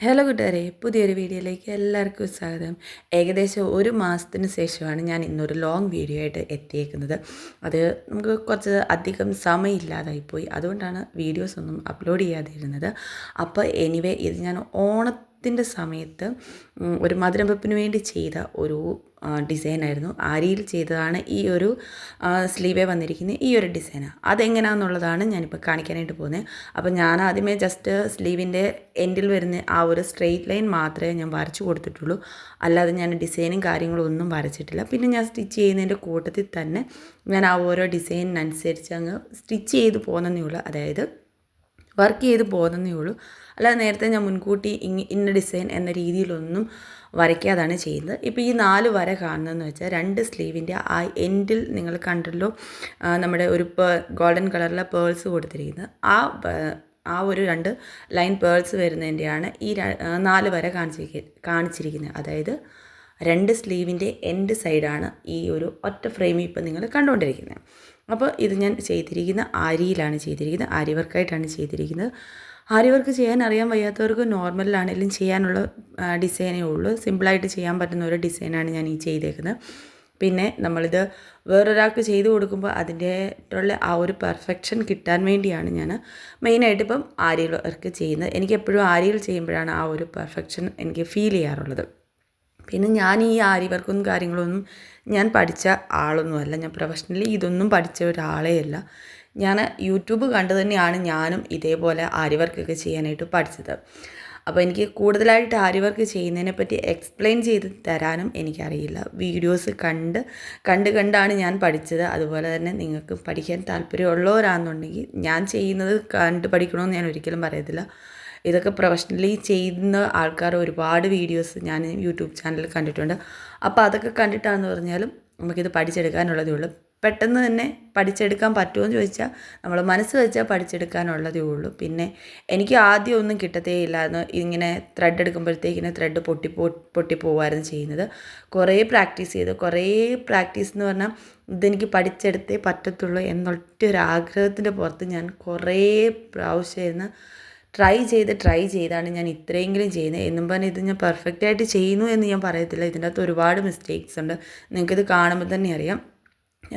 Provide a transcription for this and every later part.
Hello കൂട്ടുകാരെ പുതിയൊരു വീഡിയോയിലേക്ക് എല്ലാവർക്കും സ്വാഗതം. ഏകദേശം ഒരു മാസത്തിന് ശേഷമാണ് ഞാൻ ഇന്നൊരു ലോങ് വീഡിയോ ആയിട്ട് എത്തിയേക്കുന്നത്. അത് നമുക്ക് കുറച്ച് അധികം സമയമില്ലാതായിപ്പോയി അതുകൊണ്ടാണ് വീഡിയോസ് ഒന്നും അപ്ലോഡ് ചെയ്യാതിരുന്നത്. അപ്പോൾ എനിവേ ഇത് ഞാൻ ഓണത്തിന്റെ സമയത്ത് ഒരു മധുരം വെപ്പിന് വേണ്ടി ചെയ്ത ഒരു ഡിസൈനായിരുന്നു ആരിയിൽ ചെയ്തതാണ് ഈ ഒരു സ്ലീവേ വന്നിരിക്കുന്ന ഈ ഒരു ഡിസൈന് അതെങ്ങനെയാണെന്നുള്ളതാണ് ഞാനിപ്പോൾ കാണിക്കാനായിട്ട് പോകുന്നത് അപ്പോൾ ഞാൻ ആദ്യമേ ജസ്റ്റ് സ്ലീവിന്റെ എൻഡിൽ വരുന്ന ആ ഒരു സ്ട്രെയിറ്റ് ലൈൻ മാത്രമേ ഞാൻ വരച്ചു കൊടുത്തിട്ടുള്ളൂ. അല്ലാതെ ഞാൻ ഡിസൈനും കാര്യങ്ങളും ഒന്നും വരച്ചിട്ടില്ല. പിന്നെ ഞാൻ സ്റ്റിച്ച് ചെയ്യുന്നതിന്റെ കൂട്ടത്തിൽ തന്നെ ഞാൻ ആ ഓരോ ഡിസൈനിനനുസരിച്ച് അങ്ങ് സ്റ്റിച്ച് ചെയ്ത് പോകുന്നതേ ഉള്ളൂ. അതായത് വർക്ക് ചെയ്ത് പോകുന്നതേ ഉള്ളൂ. അല്ലാതെ നേരത്തെ ഞാൻ മുൻകൂട്ടി ഇന്ന ഡിസൈൻ എന്ന രീതിയിലൊന്നും വരയ്ക്കാതാണ് ചെയ്യുന്നത്. ഇപ്പോൾ ഈ നാല് വര കാണുന്നതെന്ന് വെച്ചാൽ രണ്ട് സ്ലീവിന്റെ ആ എൻഡിൽ നിങ്ങൾ കണ്ടല്ലോ നമ്മുടെ ഒരു ഗോൾഡൻ കളറിലെ പേൾസ് കൊടുത്തിരിക്കുന്നത്. ആ ആ ഒരു രണ്ട് ലൈൻ പേൾസ് വരുന്നതിന്റെയാണ് ഈ നാല് വര കാണിച്ചിരിക്ക കാണിച്ചിരിക്കുന്നത്. അതായത് രണ്ട് സ്ലീവിന്റെ എൻഡ് സൈഡാണ് ഈ ഒരു ഒറ്റ ഫ്രെയിമിൽ ഇപ്പം നിങ്ങൾ കണ്ടുകൊണ്ടിരിക്കുന്നത്. അപ്പോൾ ഇത് ഞാൻ ചെയ്തിരിക്കുന്ന ആരിയിലാണ് ചെയ്തിരിക്കുന്നത് ആരി വർക്കായിട്ടാണ് ചെയ്തിരിക്കുന്നത്. ആരി വർക്ക് ചെയ്യാൻ അറിയാൻ വയ്യാത്തവർക്ക് നോർമലിലാണെങ്കിലും ചെയ്യാനുള്ള ഡിസൈനേ ഉള്ളൂ. സിമ്പിളായിട്ട് ചെയ്യാൻ പറ്റുന്ന ഒരു ഡിസൈനാണ് ഞാൻ ഈ ചെയ്തേക്കുന്നത്. പിന്നെ നമ്മളിത് വേറൊരാൾക്ക് ചെയ്ത് കൊടുക്കുമ്പോൾ അതിന്റെതായിട്ടുള്ള ആ ഒരു പെർഫെക്ഷൻ കിട്ടാൻ വേണ്ടിയാണ് ഞാൻ മെയിനായിട്ട് ഇപ്പം ആരിയിൽ വർക്ക് ചെയ്യുന്നത്. എനിക്ക് എപ്പോഴും ആരിയിൽ ചെയ്യുമ്പോഴാണ് ആ ഒരു പെർഫെക്ഷൻ എനിക്ക് ഫീൽ ചെയ്യാറുള്ളത്. പിന്നെ ഞാൻ ഈ ആരി വർക്കും കാര്യങ്ങളൊന്നും ഞാൻ പഠിച്ച ആളൊന്നുമല്ല. ഞാൻ പ്രൊഫഷണലി ഇതൊന്നും പഠിച്ച ഒരാളേ അല്ല. ഞാൻ യൂട്യൂബ് കണ്ടു തന്നെയാണ് ഞാനും ഇതേപോലെ ആരി വർക്കൊക്കെ ചെയ്യാനായിട്ട് പഠിച്ചത്. അപ്പോൾ എനിക്ക് കൂടുതലായിട്ട് ആരി വർക്ക് ചെയ്യുന്നതിനെ പറ്റി എക്സ്പ്ലെയിൻ ചെയ്ത് തരാനും എനിക്കറിയില്ല. വീഡിയോസ് കണ്ട് കണ്ട് കണ്ടാണ് ഞാൻ പഠിച്ചത്. അതുപോലെ തന്നെ നിങ്ങൾക്ക് പഠിക്കാൻ താല്പര്യമുള്ളവരാണെന്നുണ്ടെങ്കിൽ ഞാൻ ചെയ്യുന്നത് കണ്ട് പഠിക്കണമെന്ന് ഞാൻ ഒരിക്കലും പറയത്തില്ല. ഇതൊക്കെ പ്രൊഫഷണലി ചെയ്യുന്ന ആൾക്കാർ ഒരുപാട് വീഡിയോസ് ഞാൻ യൂട്യൂബ് ചാനലിൽ കണ്ടിട്ടുണ്ട്. അപ്പോൾ അതൊക്കെ കണ്ടിട്ടാണെന്ന് പറഞ്ഞാലും നമുക്കിത് പഠിച്ചെടുക്കാനുള്ളതേ ഉള്ളൂ. പെട്ടെന്ന് തന്നെ പഠിച്ചെടുക്കാൻ പറ്റുമോ എന്ന് ചോദിച്ചാൽ നമ്മൾ മനസ്സ് വെച്ചാൽ പഠിച്ചെടുക്കാനുള്ളതേ ഉള്ളൂ. പിന്നെ എനിക്ക് ആദ്യം ഒന്നും കിട്ടത്തേ ഇല്ലായിരുന്നു. ഇങ്ങനെ ത്രെഡ് എടുക്കുമ്പോഴത്തേക്കിനെ ത്രെഡ് പൊട്ടി പൊട്ടിപ്പോവായിരുന്നു ചെയ്യുന്നത്. കുറേ പ്രാക്ടീസ് ചെയ്ത്. കുറേ പ്രാക്ടീസ് എന്ന് പറഞ്ഞാൽ ഇതെനിക്ക് പഠിച്ചെടുത്തേ പറ്റത്തുള്ളൂ എന്നൊറ്റ ഒരു ആഗ്രഹത്തിന്റെ പുറത്ത് ഞാൻ കുറേ പ്രാവശ്യം ട്രൈ ചെയ്ത് ട്രൈ ചെയ്താണ് ഞാൻ ഇത്രയെങ്കിലും ചെയ്യുന്നത്. എന്നും പറഞ്ഞ് ഇത് ഞാൻ പെർഫെക്റ്റ് ആയിട്ട് ചെയ്യുന്നു എന്ന് ഞാൻ പറയത്തില്ല. ഇതിന്റെ അകത്ത് ഒരുപാട് മിസ്റ്റേക്സ് ഉണ്ട്. നിങ്ങൾക്കിത് കാണുമ്പോൾ തന്നെ അറിയാം.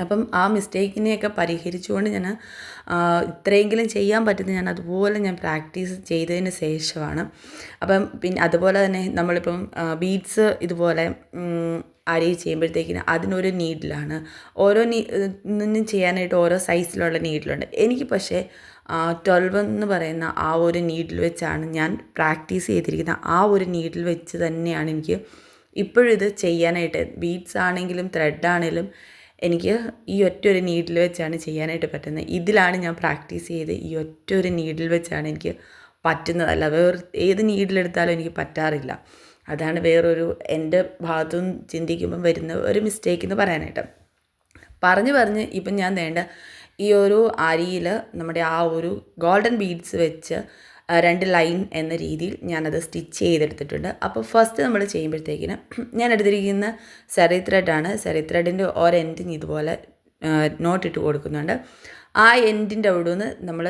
അപ്പം ആ മിസ്റ്റേക്കിനെയൊക്കെ പരിഹരിച്ചുകൊണ്ട് ഞാൻ ഇത്രയെങ്കിലും ചെയ്യാൻ പറ്റുന്ന ഞാൻ അതുപോലെ ഞാൻ പ്രാക്ടീസ് ചെയ്തതിന് ശേഷമാണ്. അപ്പം പിന്നെ അതുപോലെ തന്നെ നമ്മളിപ്പം ബീഡ്സ് ഇതുപോലെ ഉം, അരി ചെയ്യുമ്പോഴത്തേക്കിന് അതിനൊരു നീഡിലാണ് ഓരോ നീ ചെയ്യാനായിട്ട് ഓരോ സൈസിലുള്ള നീഡിലുണ്ട് എനിക്ക് പക്ഷേ ട്വൽവ് എന്ന് പറയുന്ന ആ ഒരു നീഡിൽ വെച്ചാണ് ഞാൻ പ്രാക്ടീസ് ചെയ്തിരിക്കുന്ന ആ ഒരു നീഡിൽ വെച്ച് തന്നെയാണ് എനിക്ക് ഇപ്പോഴും ഇത് ചെയ്യാനായിട്ട് ബീഡ്സ് ആണെങ്കിലും ത്രെഡ് ആണെങ്കിലും എനിക്ക് ഈ ഒറ്റ ഒരു നീഡിൽ വെച്ചാണ് ചെയ്യാനായിട്ട് പറ്റുന്നത്. ഇതിലാണ് ഞാൻ പ്രാക്ടീസ് ചെയ്ത് ഈ ഒറ്റ ഒരു നീഡിൽ വെച്ചാണ് എനിക്ക് പറ്റുന്നത്. അല്ല വേറെ ഏത് നീഡിലെടുത്താലും എനിക്ക് പറ്റാറില്ല. അതാണ് വേറൊരു എന്റെ ഭാഗത്തും ചിന്തിക്കുമ്പം വരുന്ന ഒരു മിസ്റ്റേക്ക് എന്ന് പറയാനായിട്ട്. പറഞ്ഞ് പറഞ്ഞ് ഇപ്പം ഞാൻ വേണ്ട ഈ ഒരു അരിയിൽ നമ്മുടെ ആ ഒരു ഗോൾഡൻ ബീഡ്സ് വെച്ച് രണ്ട് ലൈൻ എന്ന രീതിയിൽ ഞാനത് സ്റ്റിച്ച് ചെയ്തെടുത്തിട്ടുണ്ട്. അപ്പോൾ ഫസ്റ്റ് നമ്മൾ ചെയ്യുമ്പോഴത്തേക്കിന് ഞാൻ എടുത്തിരിക്കുന്ന സെറി ത്രെഡാണ് സെറി ത്രെഡിന്റെ ഒരു എൻഡിങ് ഇതുപോലെ നോട്ട് ഇട്ട് കൊടുക്കുന്നുണ്ട്. ആ എൻഡിന്റെ അവിടെ നിന്ന് നമ്മൾ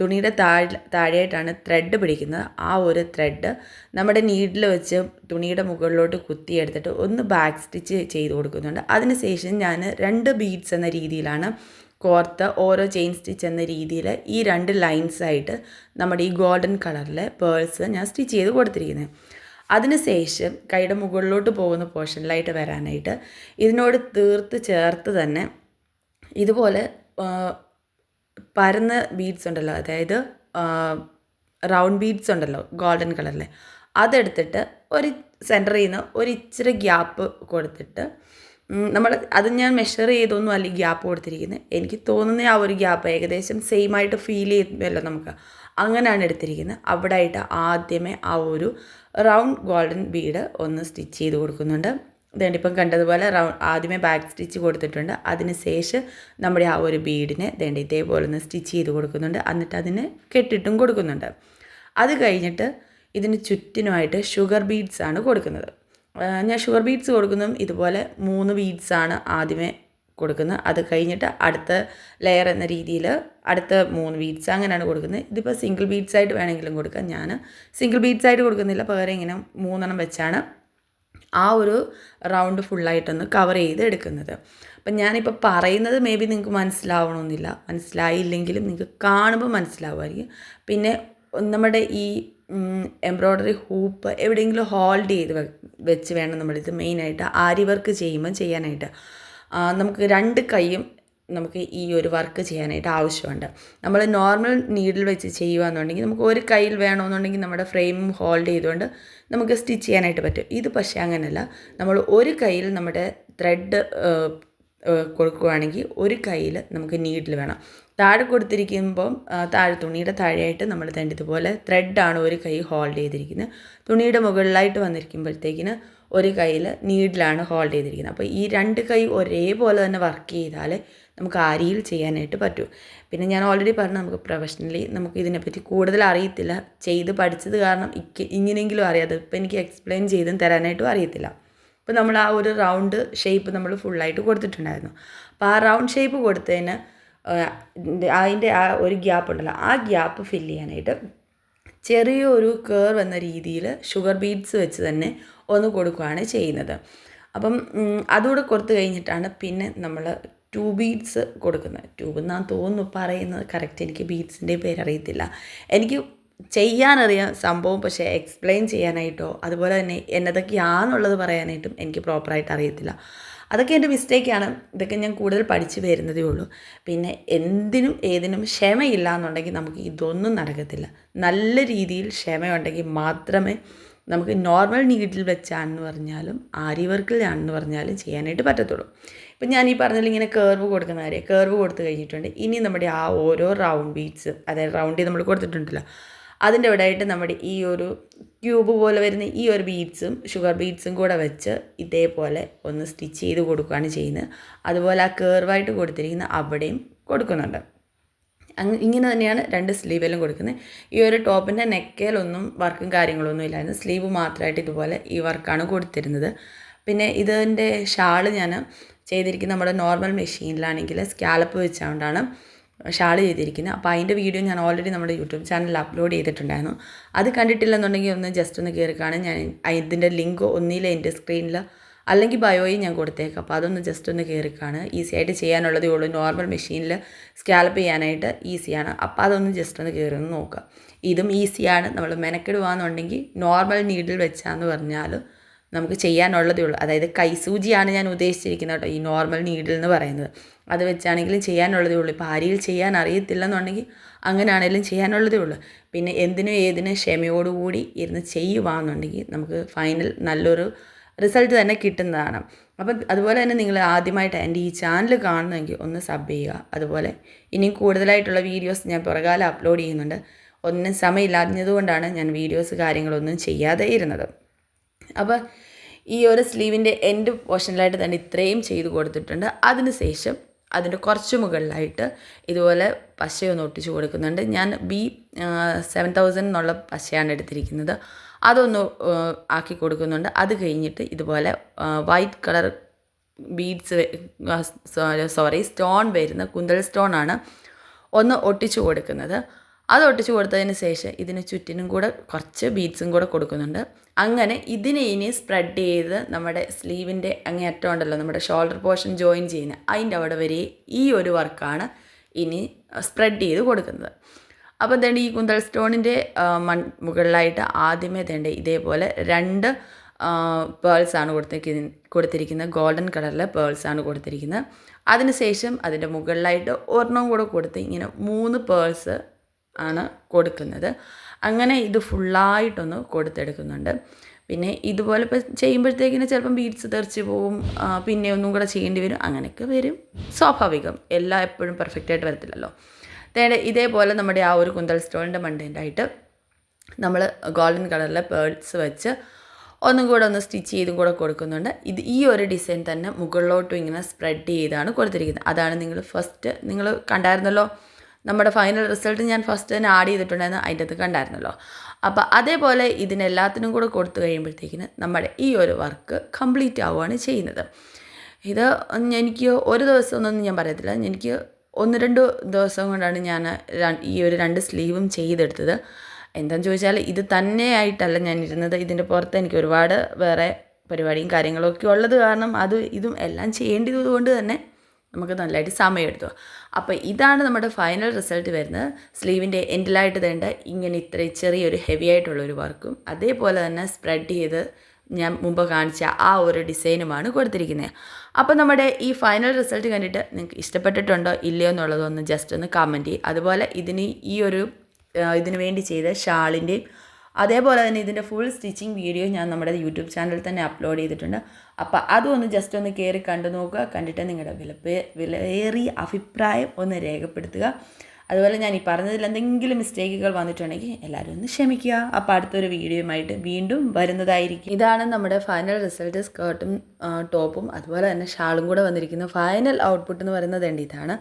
തുണിയുടെ താഴെ താഴെയായിട്ടാണ് ത്രെഡ് പിടിക്കുന്നത്. ആ ഒരു ത്രെഡ് നമ്മുടെ നീഡിൽ വെച്ച് തുണിയുടെ മുകളിലോട്ട് കുത്തിയെടുത്തിട്ട് ഒന്ന് ബാക്ക് സ്റ്റിച്ച് ചെയ്ത് കൊടുക്കുന്നുണ്ട്. അതിനുശേഷം ഞാൻ രണ്ട് ബീഡ്സ് എന്ന രീതിയിലാണ് കോർത്ത് ഓരോ ചെയിൻ സ്റ്റിച്ച് എന്ന രീതിയിൽ ഈ രണ്ട് ലൈൻസായിട്ട് നമ്മുടെ ഈ ഗോൾഡൻ കളറിലെ പേൾസ് ഞാൻ സ്റ്റിച്ച് ചെയ്ത് കൊടുത്തിരിക്കുന്നത് അതിനുശേഷം കൈയുടെ മുകളിലോട്ട് പോകുന്ന പോർഷനിലായിട്ട് വരാനായിട്ട് ഇതിനോട് തീർത്ത് ചേർത്ത് തന്നെ ഇതുപോലെ പരന്ന ബീഡ്സ് ഉണ്ടല്ലോ അതായത് റൗണ്ട് ബീഡ്സ് ഉണ്ടല്ലോ ഗോൾഡൻ കളറിലെ അതെടുത്തിട്ട് ഒരു സെന്ററിൽ നിന്ന് ഒരു ഇച്ചിരി ഗ്യാപ്പ് കൊടുത്തിട്ട് നമ്മൾ അത് ഞാൻ മെഷർ ചെയ്തൊന്നും അല്ല ഗ്യാപ്പ് കൊടുത്തിരിക്കുന്നത് എനിക്ക് തോന്നുന്ന ആ ഒരു ഗ്യാപ്പ് ഏകദേശം സെയിം ആയിട്ട് ഫീൽ ചെയ്യുമല്ലോ നമുക്ക്. അങ്ങനെയാണ് എടുത്തിരിക്കുന്നത് അവിടെ ആയിട്ട് ആദ്യമേ ആ ഒരു റൗണ്ട് ഗോൾഡൻ ബീഡ് ഒന്ന് സ്റ്റിച്ച് ചെയ്ത് കൊടുക്കുന്നുണ്ട്. ഇതുകൊണ്ട് ഇപ്പം കണ്ടതുപോലെ റൗണ്ട് ആദ്യമേ ബാക്ക് സ്റ്റിച്ച് കൊടുത്തിട്ടുണ്ട്. അതിന് ശേഷം നമ്മുടെ ആ ഒരു ബീഡിനെ വേണ്ട ഇതേപോലെ ഒന്ന് സ്റ്റിച്ച് ചെയ്ത് കൊടുക്കുന്നുണ്ട്. എന്നിട്ട് അതിന് കെട്ടിട്ടും കൊടുക്കുന്നുണ്ട്. അത് കഴിഞ്ഞിട്ട് ഇതിന് ചുറ്റിനുമായിട്ട് ഷുഗർ ബീഡ്സ് ആണ് കൊടുക്കുന്നത്. ഞാൻ ഷുഗർ ബീഡ്സ് കൊടുക്കുന്നതും ഇതുപോലെ മൂന്ന് ബീഡ്സാണ് ആദ്യമേ കൊടുക്കുന്നത്. അത് കഴിഞ്ഞിട്ട് അടുത്ത ലെയർ എന്ന രീതിയിൽ അടുത്ത മൂന്ന് ബീഡ്സ് അങ്ങനെയാണ് കൊടുക്കുന്നത്. ഇതിപ്പോൾ സിംഗിൾ ബീഡ്സ് ആയിട്ട് വേണമെങ്കിലും കൊടുക്കാം. ഞാൻ സിംഗിൾ ബീഡ്സ് ആയിട്ട് കൊടുക്കുന്നില്ല. പകരം ഇങ്ങനെ മൂന്നെണ്ണം വെച്ചാണ് ആ ഒരു റൗണ്ട് ഫുള്ളായിട്ടൊന്ന് കവർ ചെയ്ത് എടുക്കുന്നത്. അപ്പം ഞാനിപ്പോൾ പറയുന്നത് മേ ബി നിങ്ങൾക്ക് മനസ്സിലാവണമെന്നില്ല. മനസ്സിലായില്ലെങ്കിലും നിങ്ങൾക്ക് കാണുമ്പോൾ മനസ്സിലാവുമായിരിക്കും. പിന്നെ നമ്മുടെ ഈ എംബ്രോയ്ഡറി ഹൂപ്പ് എവിടെയെങ്കിലും ഹോൾഡ് ചെയ്ത് വെച്ച് വേണം നമ്മളിത് മെയിനായിട്ട് ആരി വർക്ക് ചെയ്യുമ്പോൾ ചെയ്യാനായിട്ട്. നമുക്ക് രണ്ട് കൈയും നമുക്ക് ഈ ഒരു വർക്ക് ചെയ്യാനായിട്ട് ആവശ്യമുണ്ട്. നമ്മൾ നോർമൽ നീഡിൽ വെച്ച് ചെയ്യുകയെന്നുണ്ടെങ്കിൽ നമുക്ക് ഒരു കയ്യിൽ വേണമെന്നുണ്ടെങ്കിൽ നമ്മുടെ ഫ്രെയിം ഹോൾഡ് ചെയ്തുകൊണ്ട് നമുക്ക് സ്റ്റിച്ച് ചെയ്യാനായിട്ട് പറ്റും. ഇത് പക്ഷേ അങ്ങനെയല്ല നമ്മൾ ഒരു കയ്യിൽ നമ്മുടെ ത്രെഡ് കൊടുക്കുകയാണെങ്കിൽ ഒരു കയ്യിൽ നമുക്ക് നീഡിൽ വേണം. താഴെ കൊടുത്തിരിക്കുമ്പം താഴെ തുണിയുടെ താഴെയായിട്ട് നമ്മൾ തന്നെ ഇതുപോലെ ത്രെഡാണ് ഒരു കൈ ഹോൾഡ് ചെയ്തിരിക്കുന്നത് തുണിയുടെ മുകളിലായിട്ട് വന്നിരിക്കുമ്പോഴത്തേക്കിന് ഒരു കയ്യിൽ നീഡിലാണ് ഹോൾഡ് ചെയ്തിരിക്കുന്നത് അപ്പോൾ ഈ രണ്ട് കൈ ഒരേപോലെ തന്നെ വർക്ക് ചെയ്താൽ നമുക്ക് ആരിയിൽ ചെയ്യാനായിട്ട് പറ്റൂ. പിന്നെ ഞാൻ ഓൾറെഡി പറഞ്ഞു നമുക്ക് പ്രൊഫഷണലി നമുക്ക് ഇതിനെപ്പറ്റി കൂടുതൽ അറിയത്തില്ല. ചെയ്ത് പഠിച്ചത് കാരണം ഇങ്ങനെയെങ്കിലും അറിയാതെ ഇപ്പം എനിക്ക് എക്സ്പ്ലെയിൻ ചെയ്തും തരാനായിട്ടും അറിയത്തില്ല. അപ്പോൾ നമ്മൾ ആ ഒരു റൗണ്ട് ഷേപ്പ് നമ്മൾ ഫുള്ളായിട്ട് കൊടുത്തിട്ടുണ്ടായിരുന്നു. അപ്പോൾ ആ റൗണ്ട് ഷേപ്പ് കൊടുത്തതിന് അതിന്റെ ആ ഒരു ഗ്യാപ്പ് ഉണ്ടല്ലോ ആ ഗ്യാപ്പ് ഫില്ല് ചെയ്യാനായിട്ട് ചെറിയൊരു കേർവ് എന്ന രീതിയിൽ ഷുഗർ ബീഡ്സ് വെച്ച് തന്നെ ഒന്ന് കൊടുക്കുകയാണ് ചെയ്യുന്നത്. അപ്പം അതുകൂടെ കൊടുത്തു കഴിഞ്ഞിട്ടാണ് പിന്നെ നമ്മൾ ടു ബീഡ്സ് കൊടുക്കുന്നത്. ട്യൂബ് എന്നാണ് തോന്നുന്നു പറയുന്നത് കറക്റ്റ് എനിക്ക് ബീഡ്സിന്റെ പേരറിയത്തില്ല എനിക്ക് ചെയ്യാനറിയാം സംഭവം പക്ഷേ എക്സ്പ്ലെയിൻ ചെയ്യാനായിട്ടോ അതുപോലെ തന്നെ എന്നതൊക്കെയാണെന്നുള്ളത് പറയാനായിട്ടും എനിക്ക് പ്രോപ്പറായിട്ട് അറിയത്തില്ല. അതൊക്കെ എന്റെ മിസ്റ്റേക്കാണ് ഇതൊക്കെ ഞാൻ കൂടുതൽ പഠിച്ച് വരുന്നതേ ഉള്ളൂ. പിന്നെ എന്തിനും ഏതിനും ക്ഷമയില്ല എന്നുണ്ടെങ്കിൽ നമുക്ക് ഇതൊന്നും നടക്കത്തില്ല. നല്ല രീതിയിൽ ക്ഷമയുണ്ടെങ്കിൽ മാത്രമേ നമുക്ക് നോർമൽ നീഡിൽ വെച്ചാണെന്ന് പറഞ്ഞാലും ആരി വർക്കിലാണെന്ന് പറഞ്ഞാലും ചെയ്യാനായിട്ട് പറ്റത്തുള്ളൂ. ഇപ്പം ഞാൻ ഈ പറഞ്ഞതിൽ ഇങ്ങനെ കേർവ് കൊടുക്കുന്ന കാര്യം കേർവ് കൊടുത്തു കഴിഞ്ഞിട്ടുണ്ട്. ഇനി നമ്മുടെ ആ ഓരോ റൗണ്ട് ബീറ്റ്സ് അതായത് റൗണ്ടിൽ നമ്മൾ കൊടുത്തിട്ടുണ്ടല്ലോ അതിന്റെ ഇവിടെ ആയിട്ട് നമ്മുടെ ഈ ഒരു ക്യൂബ് പോലെ വരുന്ന ഈ ഒരു ബീഡ്സും ഷുഗർ ബീഡ്സും കൂടെ വെച്ച് ഇതേപോലെ ഒന്ന് സ്റ്റിച്ച് ചെയ്ത് കൊടുക്കുകയാണ് ചെയ്യുന്നത്. അതുപോലെ ആ കേർവായിട്ട് കൊടുത്തിരിക്കുന്ന അവിടെയും കൊടുക്കുന്നുണ്ട്. അങ്ങ് ഇങ്ങനെ തന്നെയാണ് രണ്ട് സ്ലീവിലും കൊടുക്കുന്നത്. ഈ ഒരു ടോപ്പിന്റെ നെക്കേലൊന്നും വർക്കും കാര്യങ്ങളൊന്നും ഇല്ലായിരുന്നു. സ്ലീവ് മാത്രമായിട്ട് ഇതുപോലെ ഈ വർക്കാണ് കൊടുത്തിരുന്നത്. പിന്നെ ഇതിന്റെ ഷാൾ ഞാൻ ചെയ്തിരിക്കുന്നത് നമ്മുടെ നോർമൽ മെഷീനിലാണെങ്കിൽ സ്കാലപ്പ് വെച്ചുകൊണ്ടാണ്. ഷാൾ ചെയ്തിരിക്കുന്നത്. അപ്പോൾ അതിന്റെ വീഡിയോ ഞാൻ ഓൾറെഡി നമ്മുടെ യൂട്യൂബ് ചാനലിൽ അപ്ലോഡ് ചെയ്തിട്ടുണ്ടായിരുന്നു. അത് കണ്ടിട്ടില്ലെന്നുണ്ടെങ്കിൽ ഒന്ന് ജസ്റ്റ് ഒന്ന് കയറി കാണാൻ ഞാൻ ഇതിന്റെ ലിങ്ക് ഒന്നിലെ എന്റെ സ്ക്രീനിൽ അല്ലെങ്കിൽ ബയോയിൽ ഞാൻ കൊടുത്തേക്കാം. അപ്പോൾ അതൊന്ന് ജസ്റ്റ് ഒന്ന് കയറി കാണുക. ഈസി ആയിട്ട് ചെയ്യാനുള്ളതേ ഉള്ളൂ. നോർമൽ മെഷീനിൽ സ്കാൽപ്പ് ചെയ്യാനായിട്ട് ഈസിയാണ് അപ്പോൾ അതൊന്ന് ജസ്റ്റ് ഒന്ന് കയറി നോക്കുക. ഇതും ഈസിയാണ് നമ്മൾ മെനക്കെടുവാന്നുണ്ടെങ്കിൽ നോർമൽ നീഡിൽ വെച്ചാന്ന് പറഞ്ഞാൽ നമുക്ക് ചെയ്യാനുള്ളതേ ഉള്ളൂ. അതായത് കൈസൂചിയാണ് ഞാൻ ഉദ്ദേശിച്ചിരിക്കുന്നത് കേട്ടോ ഈ നോർമൽ നീഡിൽ എന്ന് പറയുന്നത്. അത് വെച്ചാണെങ്കിലും ചെയ്യാനുള്ളതേ ഉള്ളൂ. ഇപ്പോൾ ആരിയിൽ ചെയ്യാൻ അറിയത്തില്ലെന്നുണ്ടെങ്കിൽ അങ്ങനെയാണെങ്കിലും ചെയ്യാനുള്ളതേ ഉള്ളൂ. പിന്നെ എന്തിനും ഏതിനും ക്ഷമയോടുകൂടി ഇരുന്ന് ചെയ്യുവാന്നുണ്ടെങ്കിൽ നമുക്ക് ഫൈനൽ നല്ലൊരു റിസൾട്ട് തന്നെ കിട്ടുന്നതാണ്. അപ്പം അതുപോലെ തന്നെ നിങ്ങൾ ആദ്യമായിട്ട് എന്റെ ഈ ചാനൽ കാണുന്നെങ്കിൽ ഒന്ന് സബ് ചെയ്യുക. അതുപോലെ ഇനിയും കൂടുതലായിട്ടുള്ള വീഡിയോസ് ഞാൻ പുറകാലം അപ്ലോഡ് ചെയ്യുന്നുണ്ട്. ഒന്നും സമയമില്ലാഞ്ഞതുകൊണ്ടാണ് ഞാൻ വീഡിയോസ് കാര്യങ്ങളൊന്നും ചെയ്യാതെ ഇരുന്നത്. അപ്പോൾ ഈ ഒരു സ്ലീവിന്റെ എൻഡ് പോർഷനിലായിട്ട് തന്നെ ഇത്രയും ചെയ്ത് കൊടുത്തിട്ടുണ്ട്. അതിന് ശേഷം അതിന്റെ കുറച്ച് മുകളിലായിട്ട് ഇതുപോലെ പശയൊന്ന് ഒട്ടിച്ച് കൊടുക്കുന്നുണ്ട്. ഞാൻ ബി സെവൻ തൗസൻഡ് എന്നുള്ള പശയാണ് എടുത്തിരിക്കുന്നത്. അതൊന്ന് ആക്കി കൊടുക്കുന്നുണ്ട്. അത് കഴിഞ്ഞിട്ട് ഇതുപോലെ white colour beads sorry stone വരുന്ന കുന്തൽ സ്റ്റോൺ ആണ് ഒന്ന് ഒട്ടിച്ചു കൊടുക്കുന്നത്. അത് ഒട്ടിച്ച് കൊടുത്തതിന് ശേഷം ഇതിന് ചുറ്റിനും കൂടെ കുറച്ച് ബീഡ്സും കൂടെ കൊടുക്കുന്നുണ്ട്. അങ്ങനെ ഇതിനെ ഇനി സ്പ്രെഡ് ചെയ്ത് നമ്മുടെ സ്ലീവിന്റെ അങ്ങേയറ്റം ഉണ്ടല്ലോ നമ്മുടെ ഷോൾഡർ പോർഷൻ ജോയിൻ ചെയ്യുന്ന അതിന്റെ അവിടെ വരെ ഈ ഒരു വർക്കാണ് ഇനി സ്പ്രെഡ് ചെയ്ത് കൊടുക്കുന്നത്. അപ്പോൾ തേണ്ട ഈ കുന്തൽ സ്റ്റോണിന്റെ മൺ മുകളിലായിട്ട് ആദ്യമേ തേണ്ട ഇതേപോലെ രണ്ട് പേൾസാണ് ആണ് കൊടുത്തിരിക്കുന്നത്. ഗോൾഡൻ കളറിലെ പേൾസാണ് കൊടുത്തിരിക്കുന്നത്. അതിനുശേഷം അതിന്റെ മുകളിലായിട്ട് ഒരെണ്ണം കൂടെ കൊടുത്ത് ഇങ്ങനെ മൂന്ന് പേൾസ് ആണ് കൊടുക്കുന്നത്. അങ്ങനെ ഇത് ഫുള്ളായിട്ടൊന്ന് കൊടുത്തെടുക്കുന്നുണ്ട്. പിന്നെ ഇതുപോലെ ഇപ്പോൾ ചെയ്യുമ്പോഴത്തേക്കിന് ചിലപ്പം ബീഡ്സ് തെറിച്ച് പോവും പിന്നെ ഒന്നും കൂടെ ചെയ്യേണ്ടി വരും അങ്ങനെയൊക്കെ വരും. സ്വാഭാവികം. എല്ലാം എപ്പോഴും പെർഫെക്റ്റ് ആയിട്ട് വരത്തില്ലല്ലോ. തേടെ ഇതേപോലെ നമ്മുടെ ആ ഒരു കുന്തൽ സ്റ്റോണിന്റെ മണ്ടേന്റായിട്ട് നമ്മൾ ഗോൾഡൻ കളറിലെ പേൾസ് വെച്ച് ഒന്നും കൂടെ ഒന്ന് സ്റ്റിച്ച് ചെയ്തും കൂടെ കൊടുക്കുന്നുണ്ട്. ഇത് ഈ ഒരു ഡിസൈൻ തന്നെ മുകളിലോട്ടും ഇങ്ങനെ സ്പ്രെഡ് ചെയ്താണ് കൊടുത്തിരിക്കുന്നത്. അതാണ് നിങ്ങൾ ഫസ്റ്റ് നിങ്ങൾ കണ്ടായിരുന്നല്ലോ നമ്മുടെ ഫൈനൽ റിസൾട്ട് ഞാൻ ഫസ്റ്റ് തന്നെ ആഡ് ചെയ്തിട്ടുണ്ടായിരുന്നു. അതിന്റെ അത് കണ്ടായിരുന്നല്ലോ. അപ്പോൾ അതേപോലെ ഇതിനെല്ലാത്തിനും കൂടെ കൊടുത്തു കഴിയുമ്പോഴത്തേക്കിന് നമ്മുടെ ഈ ഒരു വർക്ക് കംപ്ലീറ്റ് ആവുകയാണ് ചെയ്യുന്നത്. ഇത് എനിക്ക് ഒരു ദിവസം ഒന്നും ഞാൻ പറയത്തില്ല. എനിക്ക് ഒന്ന് രണ്ട് ദിവസം കൊണ്ടാണ് ഞാൻ ഈ ഒരു രണ്ട് സ്ലീവും ചെയ്തെടുത്തത്. എന്താണെന്ന് ചോദിച്ചാൽ ഇത് തന്നെയായിട്ടല്ല ഞാൻ ഇരുന്നത്. ഇതിന്റെ പുറത്ത് എനിക്ക് ഒരുപാട് വേറെ പരിപാടിയും കാര്യങ്ങളൊക്കെ ഉള്ളത് കാരണം അത് ഇതും എല്ലാം ചെയ്യേണ്ടത് കൊണ്ട് തന്നെ നമുക്ക് നല്ലതായിട്ട് സമയമെടുത്തു. അപ്പോൾ ഇതാണ് നമ്മുടെ ഫൈനൽ റിസൾട്ട് വരുന്നത്. സ്ലീവിന്റെ എൻഡിലായിട്ട് വേണ്ട ഇങ്ങനെ ഇത്രയും ചെറിയൊരു ഹെവി ആയിട്ടുള്ളൊരു വർക്കും അതേപോലെ തന്നെ സ്പ്രെഡ് ചെയ്ത് ഞാൻ മുമ്പ് കാണിച്ച ആ ഒരു ഡിസൈനുമാണ് കൊടുത്തിരിക്കുന്നത്. അപ്പോൾ നമ്മുടെ ഈ ഫൈനൽ റിസൾട്ട് കണ്ടിട്ട് നിങ്ങൾക്ക് ഇഷ്ടപ്പെട്ടിട്ടുണ്ടോ ഇല്ലയോ എന്നുള്ളതൊന്ന് ജസ്റ്റ് ഒന്ന് കമന്റ് ചെയ്യും. അതുപോലെ ഇതിന് ഈ ഒരു ഇതിന് വേണ്ടി ചെയ്ത ഷാളിന്റെയും അതേപോലെ തന്നെ ഇതിന്റെ ഫുൾ സ്റ്റിച്ചിങ് വീഡിയോ ഞാൻ നമ്മുടെ യൂട്യൂബ് ചാനലിൽ തന്നെ അപ്ലോഡ് ചെയ്തിട്ടുണ്ട്. അപ്പോൾ അതൊന്ന് ജസ്റ്റ് ഒന്ന് കയറി കണ്ടു നോക്കുക. കണ്ടിട്ട് നിങ്ങളുടെ വിലപ്പേ വിലയേറിയ അഭിപ്രായം ഒന്ന് രേഖപ്പെടുത്തുക. അതുപോലെ ഞാൻ ഈ പറഞ്ഞതിൽ എന്തെങ്കിലും മിസ്റ്റേക്കുകൾ വന്നിട്ടുണ്ടെങ്കിൽ എല്ലാവരും ഒന്ന് ക്ഷമിക്കുക. അപ്പോൾ അടുത്തൊരു വീഡിയോയുമായിട്ട് വീണ്ടും വരുന്നതായിരിക്കും. ഇതാണ് നമ്മുടെ ഫൈനൽ റിസൾട്ട് സ്കേർട്ടും ടോപ്പും അതുപോലെ തന്നെ ഷാളും കൂടെ വന്നിരിക്കുന്ന ഫൈനൽ ഔട്ട്പുട്ട് എന്ന് പറയുന്നത് ഇതാണ്.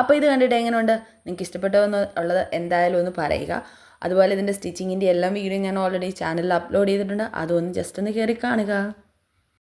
അപ്പോൾ ഇത് കണ്ടിട്ട് എങ്ങനെയുണ്ട്? നിങ്ങൾക്ക് ഇഷ്ടപ്പെട്ടതെന്ന് ഉള്ളത് എന്തായാലും ഒന്ന് പറയുക. അതുപോലെ ഇതിന്റെ സ്റ്റിച്ചിങ്ങിന്റെ എല്ലാം വീഡിയോ ഞാൻ ഓൾറെഡി ചാനലിൽ അപ്ലോഡ് ചെയ്തിട്ടുണ്ട്. അതൊന്ന് ജസ്റ്റ് ഒന്ന് കയറി കാണുക.